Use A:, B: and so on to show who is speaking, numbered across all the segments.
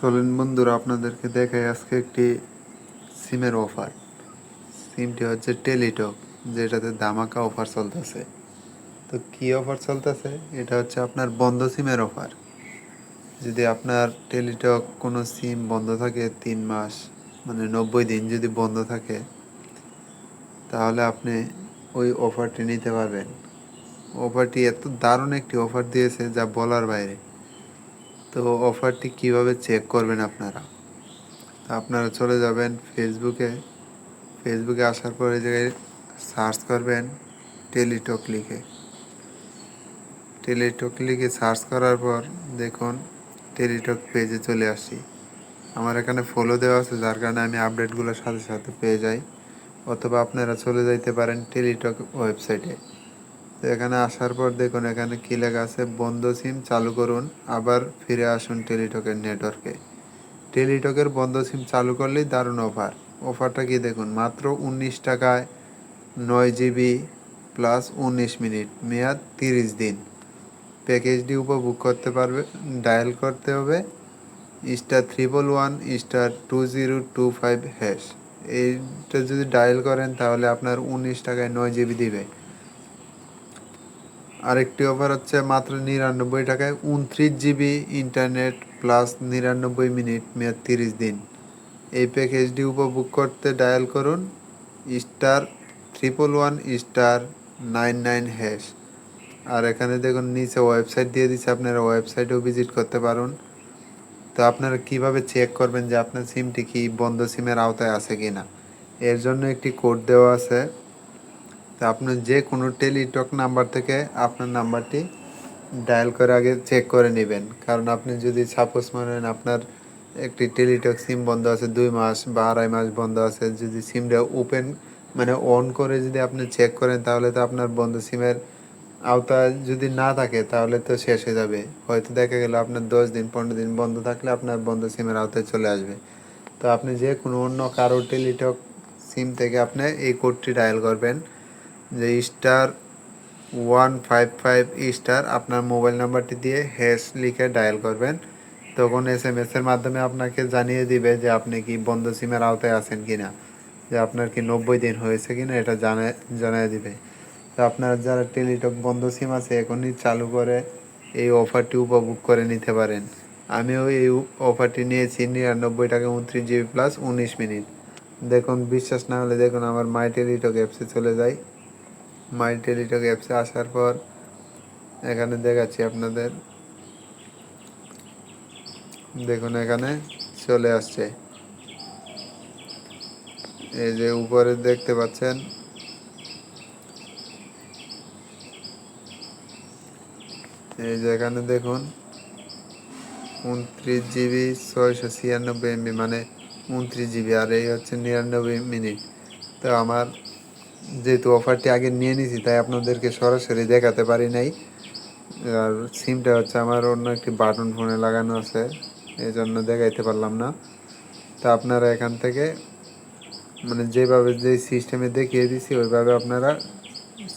A: চলেন বন্ধুরা, আপনাদেরকে দেখাই আজকে একটি সিমের অফার সিমটি হচ্ছে টেলিটক যেটাতে ধামাকা অফার চলতেছে। তো কি অফার চলতেছে? এটা হচ্ছে আপনার বন্ধ সিমের অফার যদি আপনার টেলিটক কোনো সিম বন্ধ থাকে তিন মাস মানে নব্বই দিন যদি বন্ধ থাকে, তাহলে আপনি ওই অফারটি নিতে পারবেন। অফারটি এত দারুণ একটি অফার দিয়েছে যা বলার বাইরে। তো অফারটি কীভাবে চেক করবেন আপনারা? তা আপনারা চলে যাবেন ফেসবুকে ফেসবুকে আসার পর জায়গায় সার্চ করবেন টেলিটক লিখে। টেলিটক লিখে সার্চ করার পর দেখুন টেলিটক পেজে চলে আসি আমার এখানে ফলো দেওয়া আছে, যার কারণে আমি আপডেটগুলোর সাথে সাথে পেয়ে যাই। অথবা আপনারা চলে যাইতে পারেন টেলিটক ওয়েবসাইটে তো এখানে আসার পর দেখুন, এখানে কী লেখা আছে? বন্ধ সিম চালু করুন, আবার ফিরে আসুন টেলিটকের নেটওয়ার্কে টেলিটকের বন্ধ সিম চালু করলেই দারুণ অফার অফারটা কি দেখুন, মাত্র উনিশ টাকায় নয় জিবি প্লাস উনিশ মিনিট, মেয়াদ তিরিশ দিন। প্যাকেজটি উপভোগ করতে পারবে ডায়াল করতে হবে star triple one star two zero two five hash এইটা যদি ডায়াল করেন, তাহলে আপনার উনিশ টাকায় নয় জিবি দিবে। আরেকটি অফার হচ্ছে মাত্র নিরানব্বই টাকায় উনত্রিশ জিবি ইন্টারনেট প্লাস নিরানব্বই মিনিট মেয়াদ তিরিশ দিন। এই প্যাকেজটি উপভোগ করতে ডায়াল করুন star triple one star nine nine hash আর এখানে দেখুন নিচে ওয়েবসাইট দিয়ে দিচ্ছে আপনারা ওয়েবসাইটেও ভিজিট করতে পারুন। তো আপনারা কীভাবে চেক করবেন যে আপনার সিমটি কি বন্ধ সিমের আওতায় আছে কি না এর জন্য একটি কোড দেওয়া আছে। তো আপনি যে কোনো টেলিটক নাম্বার থেকে আপনার নাম্বারটি ডায়াল করে আগে চেক করে নেবেন। কারণ আপনি যদি সাপোজ মনেন আপনার একটি টেলিটক সিম বন্ধ আছে দুই মাস বা আড়াই মাস বন্ধ আছে, যদি সিমটা ওপেন মানে অন করে যদি আপনি চেক করেন, তাহলে তো আপনার বন্ধ সিমের আওতায় যদি না থাকে, তাহলে তো শেষ হয়ে যাবে। হয়তো দেখা গেল আপনার দশ দিন, পনেরো দিন বন্ধ থাকলে আপনার বন্ধ সিমের আওতায় চলে আসবে। তো আপনি যে কোনো অন্য কারও টেলিটক সিম থেকে আপনি এই কোডটি ডায়াল করবেন। যে star one five five star আপনার মোবাইল নাম্বারটি দিয়ে হ্যাশ লিখে ডায়াল করবেন। তখন এস এম এসের মাধ্যমে আপনাকে জানিয়ে দিবে যে আপনি কি বন্ধ সিমের আওতায় আছেন কি না যে আপনার কি নব্বই দিন হয়েছে কি না এটা জানায় জানিয়ে দিবে। তো আপনার যারা টেলিটক বন্ধ সিম আছে, এখনই চালু করে এই অফারটি উপভোগ করে নিতে পারেন। আমিও এই অফারটি নিয়েছি নিরানব্বই টাকা উনত্রিশ জিবি প্লাস উনিশ মিনিট। দেখুন, বিশ্বাস না হলে দেখুন আমার মাই টেলিটক অ্যাপসে চলে যাই মাই টেলিটক অ্যাপসে আসার পর এখানে দেখাচ্ছি আপনাদের। দেখুন এখানে চলে আসছে। এই যে উপরে দেখতে পাচ্ছেন। এই যে এখানে দেখুন, উনত্রিশ জিবি ছয়শো ছিয়ানব্বই এমবি মানে উনত্রিশ জিবি, আর এই হচ্ছে নিরানব্বই মিনিট। তো আমার যেহেতু অফারটি আগে নিয়ে নিয়েছি তাই আপনাদেরকে সরাসরি দেখাতে পারি নাই। আর সিমটা হচ্ছে আমার অন্য একটি বাটন ফোনে লাগানো আছে এই জন্য দেখাইতে পারলাম না। তা আপনারা এখান থেকে মানে যেভাবে যে সিস্টেমে দেখিয়ে দিছি, ওইভাবে আপনারা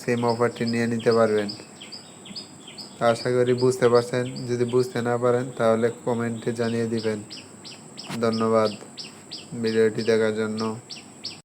A: সেম অফারটি নিয়ে নিতে পারবেন। আশা করি বুঝতে পারছেন, যদি বুঝতে না পারেন, তাহলে কমেন্টে জানিয়ে দিবেন। ধন্যবাদ, ভিডিওটি দেখার জন্য।